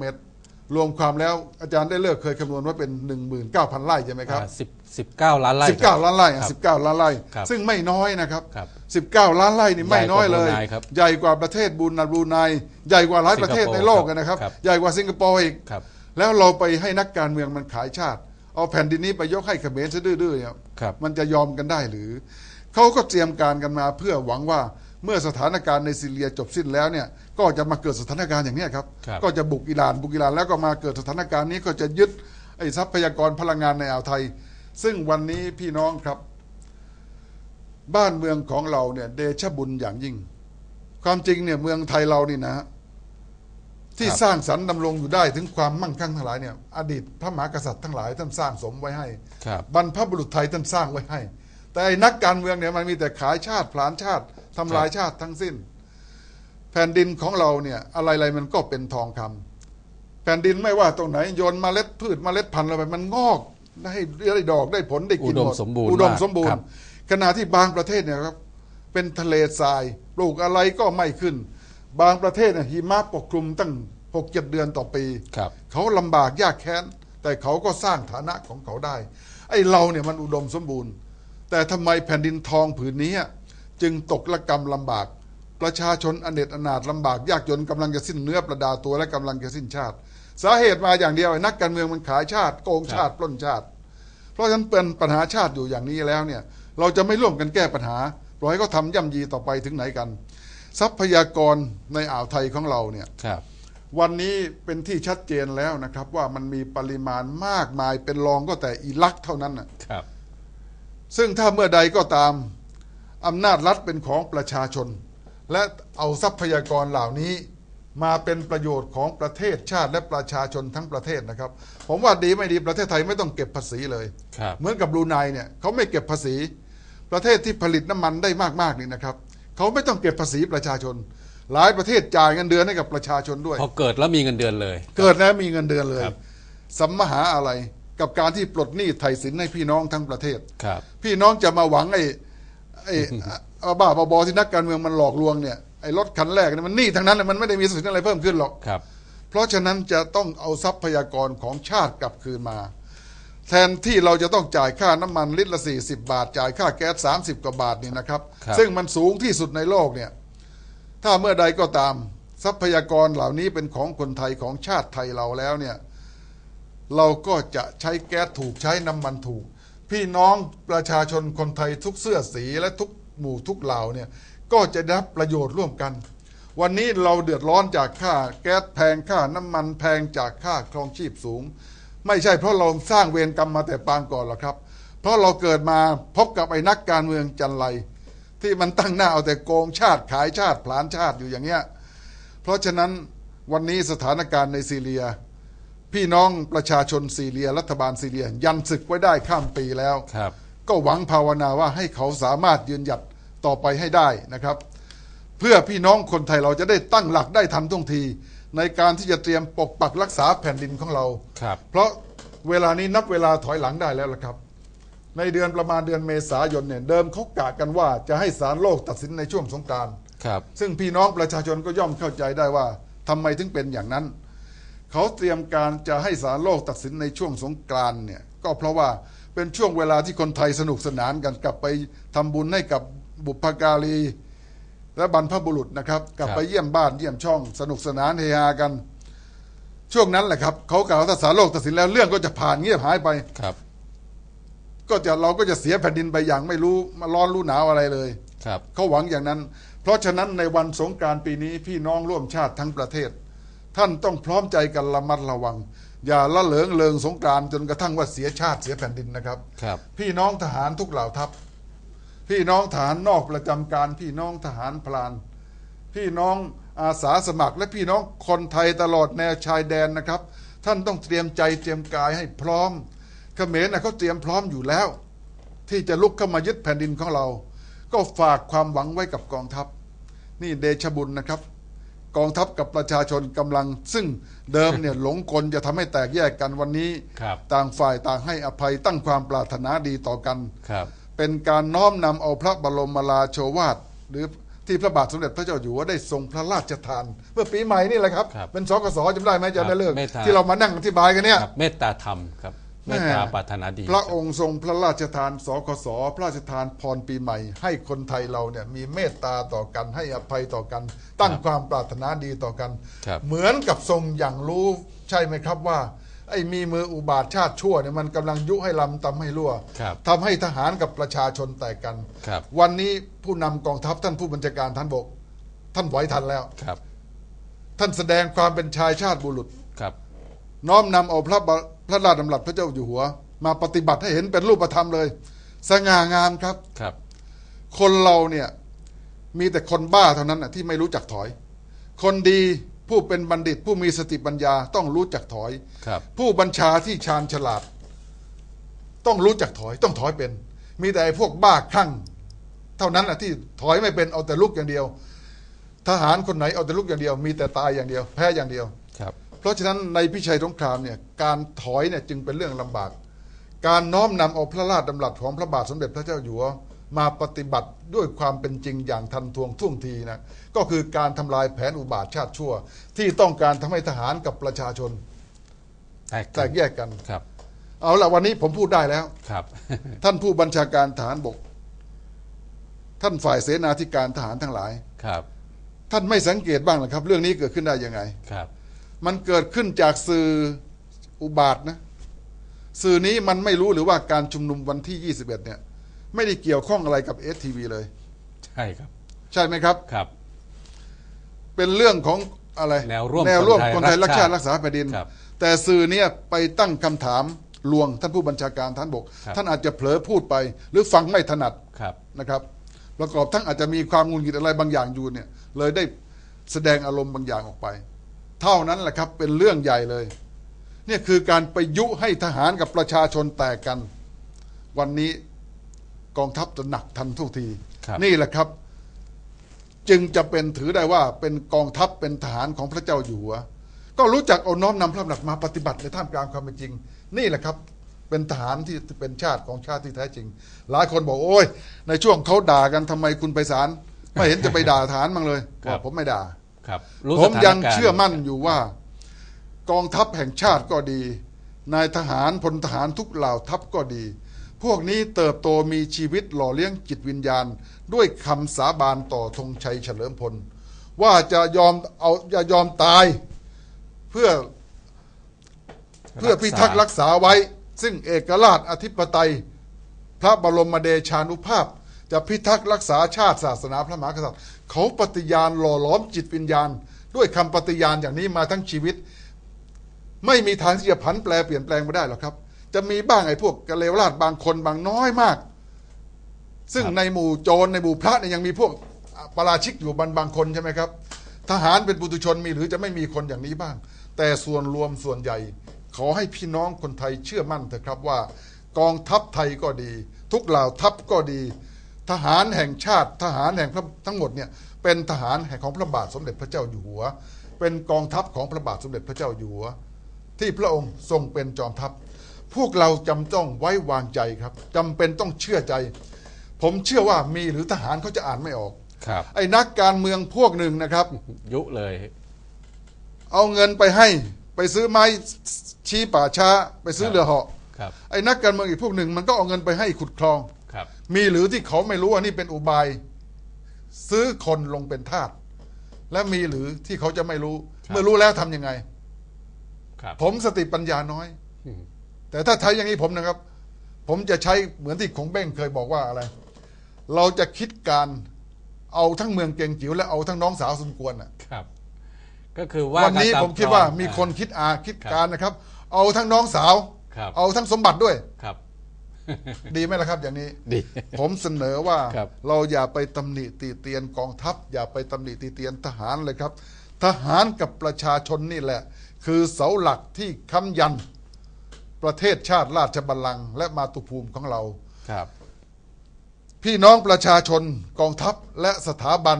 เมตร รวมความแล้วอาจารย์ได้เลิกเคยคำนวณว่าเป็น 19,000 ไร่ใช่ไหมครับ สิบสิบเก้าล้านไร่ครับ19 ล้านไร่อะครับ19 ล้านไร่ ครับซึ่งไม่น้อยนะครับ ครับ19 ล้านไร่นี่ไม่น้อยเลย ใหญ่กว่าบรูไนครับใหญ่กว่าประเทศบรูไนบรูไนใหญ่กว่าหลายประเทศสิงคโปร์ในโลกนะครับ ครับ ใหญ่กว่าสิงคโปร์อีก ครับแล้วเราไปให้นักการเมืองมันขายชาติ เอาแผ่นดินนี้ไปยกให้เขมรซะดื้อๆเนี่ย ครับ มันจะยอมกันได้หรือ เขาก็เตรียมการกันมาเพื่อหวังว่า เมื่อสถานการณ์ในซีเรียจบสิ้นแล้วเนี่ยก็จะมาเกิดสถานการณ์อย่างเนี้ยครับครับก็จะบุกอิหร่านบุกอิหร่านแล้วก็มาเกิดสถานการณ์นี้ก็จะยึดไอ้ทรัพยากรพลังงานในอ่าวไทย ซึ่งวันนี้พี่น้องครับ บ้านเมืองของเราเนี่ยเดชะบุญอย่างยิ่ง ความจริงเนี่ยเมืองไทยเรานี่นะ ที่ครับสร้างสรรค์ดำรงอยู่ได้ถึงความมั่งคั่งทั้งหลายเนี่ยอดีตพระมหากษัตริย์ทั้งหลายท่านสร้างสมไว้ให้ครับบรรพบุรุษไทยท่านสร้างไว้ให้ แต่ไอ้นักการเมืองเนี่ยมันมีแต่ขายชาติผลาญชาติ ทำลายชาติทั้งสิ้น แผ่นดินของเราเนี่ยอะไรๆมันก็เป็นทองคำแผ่นดินไม่ว่าตรงไหนโยนเมล็ดพืชเมล็ดพันธุ์อะไรไปมันงอกได้ได้ดอกได้ผลได้กินอุดมหมดสมบูรณ์อุดมมากสมบูรครัณ์บขณะที่บางประเทศเนี่ยครับเป็นทะเลทรายปลูกอะไรก็ไม่ขึ้น บางประเทศเนี่ยหิมะปกคลุมตั้งหกเจ็ดเดือนต่อปีครับเขาลำบากยากแค้น แต่เขาก็สร้างฐานะของเขาได้ ไอ้เราเนี่ยมันอุดมสมบูรณ์ แต่ทำไมแผ่นดินทองผืนนี้ จึงตกละกรรมลำบาก ประชาชนอเนจอนาถลำบากยากจนกำลังจะสิ้นเนื้อประดาตัวและกำลังจะสิ้นชาติ สาเหตุมาอย่างเดียวไอ้นักการเมืองมันขายชาติ โกงชาติปล้นชาติ เพราะฉะนั้นเป็นปัญหาชาติอยู่อย่างนี้แล้วเนี่ยเราจะไม่ร่วมกันแก้ปัญหาปล่อยให้เขาทำย่ำยีต่อไปถึงไหนกัน ทรัพยากรในอ่าวไทยของเราเนี่ยครับวันนี้เป็นที่ชัดเจนแล้วนะครับ ว่ามันมีปริมาณมากมายเป็นรองก็แต่อิรักเท่านั้นนะครับ ซึ่งถ้าเมื่อใดก็ตาม อำนาจรัฐเป็นของประชาชน และเอาทรัพยากรเหล่านี้มาเป็นประโยชน์ของประเทศชาติและประชาชนทั้งประเทศนะครับ ผมว่าดีไม่ดีประเทศไทยไม่ต้องเก็บภาษีเลยครับเหมือนกับบรูไนเนี่ยเขาไม่เก็บภาษี ประเทศที่ผลิตน้ำมันได้มากๆนี่นะครับเขาไม่ต้องเก็บภาษีประชาชน หลายประเทศจ่ายเงินเดือนให้กับประชาชนด้วย พอเกิดแล้วมีเงินเดือนเลย เกิดแล้วมีเงินเดือนเลยครับสัมมหาอะไรกับการที่ปลดหนี้ไถ่สินให้พี่น้องทั้งประเทศครับพี่น้องจะมาหวังไอ้ ไอ้เอาบ้าบอๆที่นักการเมืองมันหลอกลวงเนี่ยไอ้รถคันแรกเนี่ยมันหนี้ทั้งนั้นเลยมันไม่ได้มีสินอะไรเพิ่มขึ้นหรอกครับ เพราะฉะนั้นจะต้องเอาทรัพยากรของชาติกลับคืนมา แทนที่เราจะต้องจ่ายค่าน้ำมันลิตรละ 40 บาท จ่ายค่าแก๊ส30 กว่าบาทนี่นะครับครับซึ่งมันสูงที่สุดในโลกเนี่ยถ้าเมื่อใดก็ตามทรัพยากรเหล่านี้เป็นของคนไทยของชาติไทยเราแล้วเนี่ยเราก็จะใช้แก๊สถูกใช้น้ำมันถูก พี่น้องประชาชนคนไทยทุกเสื้อสีและทุกหมู่ทุกเหล่าเนี่ยก็จะได้รับประโยชน์ร่วมกัน วันนี้เราเดือดร้อนจากค่าแก๊สแพงค่าน้ำมันแพงจากค่าครองชีพสูง ไม่ใช่เพราะเราสร้างเวรกรรมมาแต่ปางก่อนหรอกครับ เพราะเราเกิดมาพบกับไอ้นักการเมืองจันไรที่มันตั้งหน้าเอาแต่โกงชาติขายชาติผลานชาติอยู่อย่างเงี้ยเพราะฉะนั้นวันนี้สถานการณ์ในซีเรีย พี่น้องประชาชนซีเรียรัฐบาลซีเรีย ยันศึกไว้ได้ข้ามปีแล้ว ครับ ก็หวังภาวนาว่าให้เขาสามารถยืนหยัดต่อไปให้ได้นะครับ เพื่อพี่น้องคนไทยเราจะได้ตั้งหลักได้ทันท่วงที ในการที่จะเตรียมปกปักรักษาแผ่นดินของเรา ครับ เพราะเวลานี้นับเวลาถอยหลังได้แล้วล่ะครับ ในเดือนประมาณเดือนเมษายนเนี่ยเดิมเขากะกันว่าจะให้ศาลโลกตัดสินในช่วงสงกรานต์ครับ ซึ่งพี่น้องประชาชนก็ย่อมเข้าใจได้ว่าทำไมถึงเป็นอย่างนั้น เขาเตรียมการจะให้ศาลโลกตัดสินในช่วงสงกรานต์เนี่ยก็เพราะว่าเป็นช่วงเวลาที่คนไทยสนุกสนานกันกลับไปทำบุญให้กับบุพการี และบรรพบุรุษนะครับ กลับครับไปเยี่ยมบ้านเยี่ยมช่อง สนุกสนานเฮฮากัน ช่วงนั้นแหละครับเขากล่าวว่าถ้าศาลโลกตัดสินแล้วเรื่องก็จะผ่านเงียบหายไปครับ ก็จะเราก็จะเสียแผ่นดินไปอย่างไม่รู้มาร้อนรู้หนาวอะไรเลยครับเขาหวังอย่างนั้น เพราะฉะนั้นในวันสงกรารปีนี้พี่น้องร่วมชาติทั้งประเทศ ท่านต้องพร้อมใจกันระมัดระวัง อย่าละเหลิงเลิงสงกรารจนกระทั่งว่าเสียชาติเสียแผ่นดินนะครับ ครับ พี่น้องทหารทุกเหล่าทัพ พี่น้องทหารนอกประจำการ พี่น้องทหารพลาน พี่น้องอาสาสมัคร และพี่น้องคนไทยตลอดแนวชายแดนนะครับ ท่านต้องเตรียมใจเตรียมกายให้พร้อมเขมรนะเขาเตรียมพร้อมอยู่แล้ว ที่จะลุกเข้ามายึดแผ่นดินของเรา ก็ฝากความหวังไว้กับกองทัพ นี่เดชบุญนะครับ กองทัพกับประชาชนกำลัง ซึ่งเดิมเนี่ยหลงกลจะทำให้แตกแยกกันวันนี้ ครับต่างฝ่ายต่างให้อภัยตั้งความปรารถนาดีต่อกัน ครับ เป็นการน้อมนำเอาพระบรมราโชวาท หรือที่พระบาทสมเด็จพระเจ้าอยู่หัวได้ทรงพระราชทาน เมื่อปีใหม่นี่แหละครับ ครับเป็นสกสจำได้ไหมอาจารย์ครับนเลิกเมตตา ที่เรามานั่งอธิบายกันเนี่ย ครับเมตตาธรรมครับ เมตตาปรารถนาดี พระองค์ทรงพระราชทานสกสพระราชทานพรปีใหม่ ให้คนไทยเราเนี่ยมีเมตตาต่อกันให้อภัยต่อกัน ตั้งความปรารถนาดีต่อกันครับเหมือนกับทรงอย่างรู้ใช่ไหมครับว่าไอ้มีมืออุบาทชาติชั่วเนี่ยมันกำลังยุให้ลำตำให้รั่วครับทำให้ทหารกับประชาชนแตกกันครับวันนี้ผู้นำกองทัพท่านผู้บัญชาการท่านบก ท่านไหวทันแล้วครับ ท่านแสดงความเป็นชายชาติบุรุษครับ น้อมนำเอาพระบา พระราชดำรัสพระเจ้าอยู่หัว มาปฏิบัติให้เห็นเป็นรูปธรรมเลย สง่างามครับครับ คนเราเนี่ยมีแต่คนบ้าเท่านั้นนะที่ไม่รู้จักถอย คนดีผู้เป็นบัณฑิต ผู้มีสติปัญญาต้องรู้จักถอยครับผู้บัญชาที่ชาญฉลาด ต้องรู้จักถอย ต้องถอยเป็น มีแต่ไอ้พวกบ้าคลั่ง เท่านั้นนะที่ถอยไม่เป็นเอาแต่ลุกอย่างเดียว ทหารคนไหนเอาแต่ลุกอย่างเดียว มีแต่ตายอย่างเดียว แพ้อย่างเดียวครับ เพราะฉะนั้นในพิชัยสงครามเนี่ยการถอยเนี่ยจึงเป็นเรื่องลำบาก การน้อมนำเอาพระราชดำรัสของพระบาทสมเด็จพระเจ้าอยู่หัวมาปฏิบัติด้วยความเป็นจริงอย่างทันทวงท่วงทีนะก็คือการทำลายแผนอุบาทชาติชั่ว ที่ต้องการทำให้ทหารกับประชาชนแตกแตกแยกกันครับ เอาละวันนี้ผมพูดได้แล้วครับ ท่านผู้บัญชาการทหารบก ท่านฝ่ายเสนาธิการทหารทั้งหลายครับ ท่านไม่สังเกตบ้างเหรอครับ เรื่องนี้เกิดขึ้นได้ยังไงครับ มันเกิดขึ้นจากสื่ออุบาทนะสื่อนี้มันไม่รู้หรือว่าการชุมนุมวันที่ 21 เนี่ย ไม่ได้เกี่ยวข้องอะไรกับเอสทีวีเลย ใช่ครับ ใช่ไหมครับครับ เป็นเรื่องของอะไรแนวร่วมแนวร่วมคคนนไทไทยยรัรักกชาชาติติรักษาแผ่นดินครับแต่สื่อเนี่ยไปตั้งคำถามลวงท่านผู้บัญชาการท่านบกครับท่านอาจจะเผลอพูดไป หรือฟังไม่ถนัดครับนะครับ ประกอบทั้งอาจจะมีความงุนงิดอะไรบางอย่างอยู่เนี่ย เลยได้แสดงอารมณ์บางอย่างออกไป เท่านั้นแหละครับเป็นเรื่องใหญ่เลยเนี่ยคือการไปยุให้ทหารกับประชาชนแตกกัน วันนี้กองทัพจะหนักทันทุกทีครับนี่แหละครับ จึงจะเป็นถือได้ว่าเป็นกองทัพเป็นทหารของพระเจ้าอยู่หัวก็รู้จักเอาน้อมนำพระหลักมาปฏิบัติในท่ามกลางความเป็นจริง นี่แหละครับ เป็นทหารที่เป็นชาติของชาติที่แท้จริง หลายคนบอกโอ้ย ในช่วงเขาด่ากันทำไมคุณไปศาลไม่เห็นจะไปด่าทหารบ้างเลยครับบอกผมไม่ด่า ครับรู้ผมสถานยังการณ์เชื่อมั่นอยู่ว่า กองทัพแห่งชาติก็ดี นายทหารพลทหารทุกเหล่าทัพก็ดี พวกนี้เติบโตมีชีวิตหล่อเลี้ยงจิตวิญญาณ ด้วยคำสาบานต่อธงชัยเฉลิมพล ว่าจะยอมเอาจะยอมตาย เพื่อเพื่อพิทักษ์รักษาไว้ ซึ่งเอกราชอธิปไตย พระบรมเดชานุภาพ จะพิทักษ์รักษาชาติศาสนาพระมหากษัตริย์ เขาปฏิญาณหล่อหลอมจิตวิญญาณ ด้วยคำปฏิญาณอย่างนี้มาทั้งชีวิต ไม่มีทางที่จะผันแปรเปลี่ยนแปลงไม่ได้หรอกครับ จะมีบ้างไอ้พวกกะเลวราชบางคนบางน้อยมาก ซึ่งในหมู่โจรในหมู่พระเนี่ยยังมีพวกปราชิกอยู่บางบางคนใช่ไหมครับ ทหารเป็นปุถุชนมีหรือจะไม่มีคนอย่างนี้บ้าง แต่ส่วนรวมส่วนใหญ่ ขอให้พี่น้องคนไทยเชื่อมั่นเถอะครับว่า กองทัพไทยก็ดี ทุกเหล่าทัพก็ดี ทหารแห่งชาติทหารแห่งพระทั้งหมดเนี่ยเป็นทหารแห่งของพระบาทสมเด็จพระเจ้าอยู่หัว เป็นกองทัพของพระบาทสมเด็จพระเจ้าอยู่หัว ที่พระองค์ทรงเป็นจอมทัพ พวกเราจำต้องไว้วางใจครับจำเป็นต้องเชื่อใจ ผมเชื่อว่ามีหรือทหารเขาจะอ่านไม่ออกครับไอ้นักการเมืองพวกหนึ่งนะครับ ยุเลย เอาเงินไปให้ไปซื้อไม้ชี้ป่าช้า ไปซื้อครับเรือเหาะครับไอ้นักการเมืองอีกพวกหนึ่งมันก็เอาเงินไปให้ขุดคลองครับ มีหรือที่เขาไม่รู้ว่านี่เป็นอุบาย ซื้อคนลงเป็นทาสและมีหรือที่เขาจะไม่รู้ครับเมื่อรู้แล้วทำยังไง ครับ ผมสติปัญญาน้อยอืมแต่ถ้าใช้อย่างนี้ผมนะครับ ผมจะใช้เหมือนที่ของเบ้งเคยบอกว่าอะไร เราจะคิดการเอาทั้งเมืองเกงจิ๋วและเอาทั้งน้องสาวสมควรน่ะ ครับ ก็คือว่าวันนี้กัตผมคิดว่าพร้อมีคนคิดอาคิดครับการนะครับ เอาทั้งน้องสาวครับเอาทั้งสมบัติด้วยครับ ดีไหมล่ะครับ อย่างนี้ดีผมเสนอว่าครับ เราอย่าไปตำหนิตีเตียนกองทัพ อย่าไปตำหนิตีเตียนทหารเลยครับ ทหารกับประชาชนนี่แหละ คือเสาหลักที่ค้ำยัน ประเทศชาติราชบัลลังก์และมาตุภูมิของเรา ครับ พี่น้องประชาชนกองทัพและสถาบัน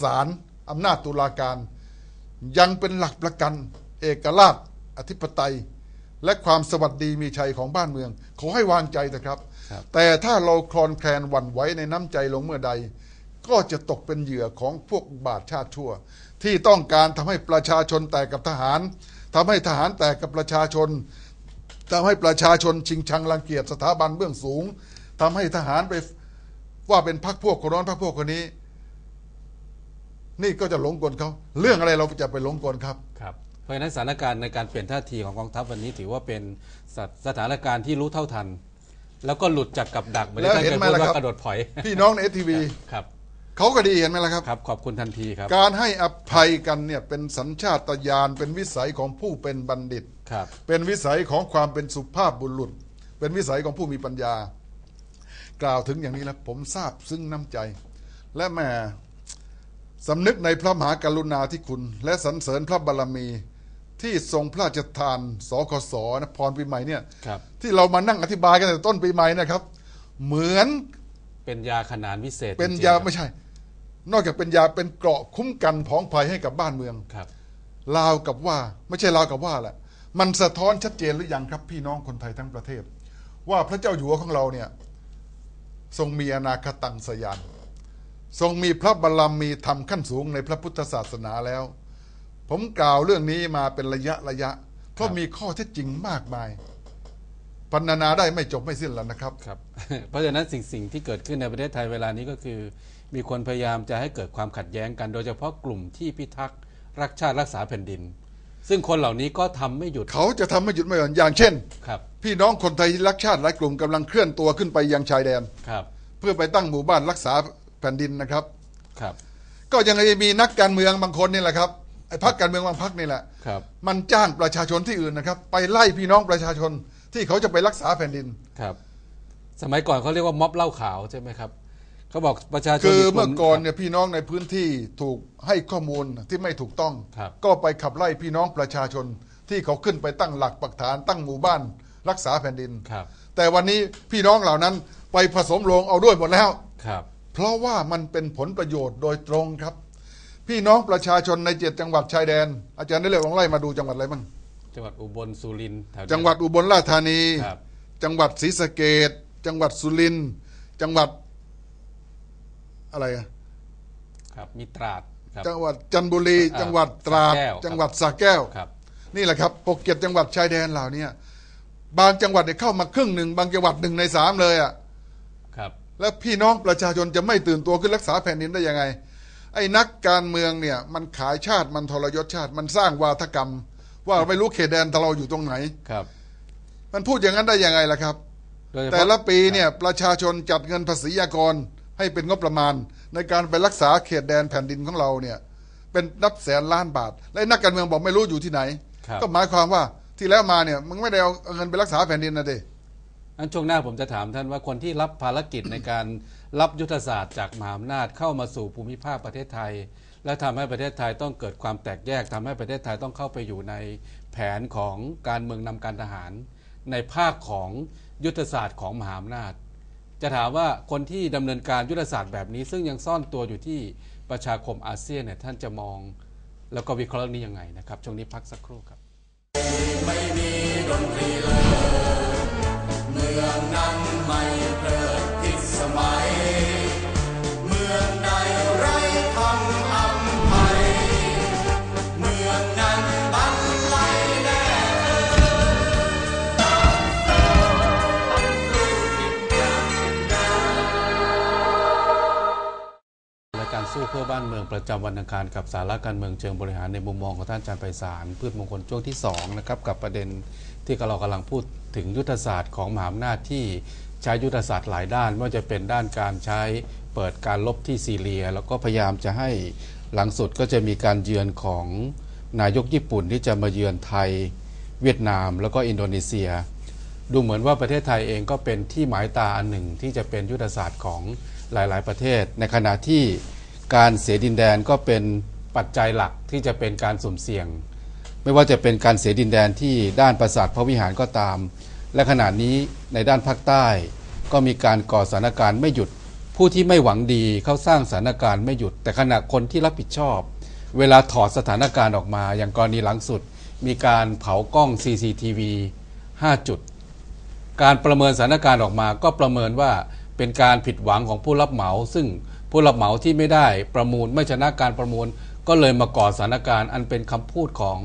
ศาลอำนาจตุลาการ ยังเป็นหลักประกัน เอกราช อธิปไตย และความสวัสดีมีชัยของบ้านเมือง ขอให้วางใจนะครับครับ แต่ถ้าเราคลอนแคลนหวั่นไหวในน้ำใจลงเมื่อใด ก็จะตกเป็นเหยื่อของพวกบาทชาติชั่ว ที่ต้องการทำให้ประชาชนแตกกับทหารทำให้ทหารแตกกับประชาชนทำให้ประชาชนชิงชังรังเกียจสถาบันเบื้องสูงทำให้ทหารไปว่าเป็นพรรคพวกคนร้อนพรรคพวกคนนี้ นี่ก็จะหลงกลเขาเรื่องอะไรเราจะไปหลงกลครับครับ เพราะฉะนั้นสถานการณ์ในการเปลี่ยนท่าทีของกองทัพวันนี้ถือว่าเป็นสถสถานการณ์ที่รู้เท่าทัน แล้วก็หลุดจากกับดักเหมือนที่ท่านแล้วเห็เคนยไหมพูดล่ะครับว่ากระโดดถอย พี่น้องในเอทีวีครับเขาก็ดีเห็นไหมล่ะครับครับ ขอบคุณทันทีครับ การให้อภัยกันเนี่ยเป็นสัญชาตญาณเป็นวิสัยของผู้เป็นบัณฑิตครับเป็นวิสัยของความเป็นสุภาพบุรุษ เป็นวิสัยของผู้มีปัญญา กล่าวถึงอย่างนี้แล้วผมทราบซึ่งน้ำใจ และแหม่สำนึกในพระมหากรุณาธิคุณ และสรรเสริญพระบารมี ที่ทรงพระราชทานสคสนะพรปีใหม่เนี่ยครับ ที่เรามานั่งอธิบายกันแต่ต้นปีใหม่นะครับ เหมือนเป็นยาขนานวิเศษเป็นจริงๆยาครับไม่ใช่ นอกจากเป็นยาเป็นเกราะคุ้มกันผองภัยให้กับบ้านเมืองครับลาวกับว่าไม่ใช่ลาวกับว่าแหละมันสะท้อนชัดเจนหรือยังครับ พี่น้องคนไทยทั้งประเทศ ว่าพระเจ้าอยู่หัวของเราเนี่ยทรงมีอนาคตังสยานทรงมีพระบารมีธรรมขั้นสูงในพระพุทธศาสนาแล้ว ผมกล่าวเรื่องนี้มาเป็นระยะระยะ เพราะครับมีข้อเท็จจริงมากมายพรรณนาได้ไม่จบไม่สิ้นแล้วนะครับครับ เพราะฉะนั้นสิ่งสิ่งที่เกิดขึ้นในประเทศไทยเวลานี้ก็คือ มีคนพยายามจะให้เกิดความขัดแย้งกัน โดยเฉพาะกลุ่มที่พิทักษ์รักชาติรักษาแผ่นดิน ซึ่งคนเหล่านี้ก็ทำไม่หยุดเขาจะทำไม่หยุดไม่หย่อนอย่างเช่นครับพี่น้องคนไทยรักชาติหลายกลุ่มกำลังเคลื่อนตัวขึ้นไปยังชายแดนครับ เพื่อไปตั้งหมู่บ้านรักษาแผ่นดินนะครับครับ ก็ยังมีนักการเมืองบางคนนี่แหละครับ ไอ้พักการเมืองบางพักนี่แหละครับ มันจ้างประชาชนที่อื่นนะครับ ไปไล่พี่น้องประชาชนที่เขาจะไปรักษาแผ่นดินครับ สมัยก่อนเขาเรียกว่าม็อบเหล้าขาวใช่ไหมครับเขาบอกประชาชนคือลุ่เมื่อก่อนครับเนี่ยพี่น้องในพื้นที่ถูกให้ข้อมูลที่ไม่ถูกต้อง ครับ ก็ไปขับไล่พี่น้องประชาชนที่เขาขึ้นไปตั้งหลักปักฐานตั้งหมู่บ้าน รักษาแผ่นดิน ครับ แต่วันนี้พี่น้องเหล่านั้นไปผสมโรงเอาด้วยหมดแล้ว ครับ เพราะว่ามันเป็นผลประโยชน์โดยตรงครับ พี่น้องประชาชนในเจ็ดจังหวัดชายแดน อาจารย์ได้เลยลองไล่มาดูจังหวัดอะไรบ้างจังหวัดอุบลสุรินทร์แถวนี้จังหวัดอุบลราชธานี ครับ จังหวัดศรีสะเกดจังหวัดสุรินทร์จังหวัดอะไรอะครับมีตราดครับ จังหวัดจันทบุรี อ่าจังหวัดตราดสระแก้ว จังหวัดสระแก้ว ครับ นี่แหละครับปกเกียรติจังหวัดชายแดนเหล่านี้บางจังหวัดเนี่ยเข้ามาครึ่งหนึ่งบางจังหวัดหนึ่งในสามเลยอะครับ แล้วพี่น้องประชาชนจะไม่ตื่นตัวขึ้นรักษาแผ่นดินได้ยังไง ไอ้นักการเมืองเนี่ยมันขายชาติมันทรยศชาติ มันสร้างวาทกรรม ว่าไม่รู้เขตแดนเราอยู่ตรงไหนครับ มันพูดอย่างนั้นได้ยังไงล่ะครับโดยเฉพาแต่ละปีเนี่ยประชาชนจัดเงินภาษีอากรให้เป็นงบประมาณ ในการไปรักษาเขตแดนแผ่นดินของเราเนี่ย เป็นนับแสนล้านบาท และนักการเมืองบอกไม่รู้อยู่ที่ไหนครับก็หมายความว่าที่แล้วมาเนี่ยมึงไม่ได้เอาเงินไปรักษาแผ่นดินนะเด งั้นช่วงหน้าผมจะถามท่านว่าคนที่รับภารกิจในการรับยุทธศาสตร์จากมหาอำนาจเข้ามาสู่ภูมิภาคประเทศไทย และทำให้ประเทศไทยต้องเกิดความแตกแยกทำให้ประเทศไทยต้องเข้าไปอยู่ในแผนของการเมืองนำการทหาร ในภาคของยุทธศาสตร์ของมหาอำนาจ จะถามว่าคนที่ดำเนินการยุทธศาสตร์แบบนี้ ซึ่งยังซ่อนตัวอยู่ที่ประชาคมอาเซียนเนี่ยท่านจะมอง แล้วก็วิเคราะห์เรื่องนี้ยังไงนะครับช่วงนี้พักสักครู่ครับเมืองนั้นไม่ เพ สู้เพื่อบ้านเมืองประจำวันอังคารกับสาระการเมืองเชิงบริหารในมุมมองของท่านอาจารย์ไพศาลพืชมงคลช่วงที่2นะครับกับประเด็นที่เรากำลังพูดถึงยุทธศาสตร์ของมหาอำนาจที่ใช้ยุทธศาสตร์หลายด้านไม่ว่าจะเป็นด้านการใช้เปิดการลบที่ซีเรีย แล้วก็พยายามจะให้หลังสุดก็จะมีการเยือนของนายกญี่ปุ่นที่จะมาเยือนไทย เวียดนาม แล้วก็อินโดนีเซีย ดูเหมือนว่าประเทศไทยเองก็เป็นที่หมายตาอันหนึ่งที่จะเป็นยุทธศาสตร์ของหลาย ๆ ประเทศ ในขณะที่ การเสียดินแดนก็เป็นปัจจัยหลักที่จะเป็นการสุ่มเสี่ยง ไม่ว่าจะเป็นการเสียดินแดนที่ด้านปราสาทพระวิหารก็ตาม และขณะนี้ในด้านภาคใต้ ก็มีการก่อสถานการณ์ไม่หยุด ผู้ที่ไม่หวังดีเขาสร้างสถานการณ์ไม่หยุด แต่ขณะคนที่รับผิดชอบ เวลาถอดสถานการณ์ออกมา อย่างกรณีหลังสุด มีการเผากล้อง CCTV 5 จุด การประเมินสถานการณ์ออกมาก็ประเมินว่าเป็นการผิดหวังของผู้รับเหมา ซึ่ง ผู้รับเหมาที่ไม่ได้ประมูลไม่ชนะการประมูล ก็เลยมาก่อสถานการณ์อันเป็นคำพูดของ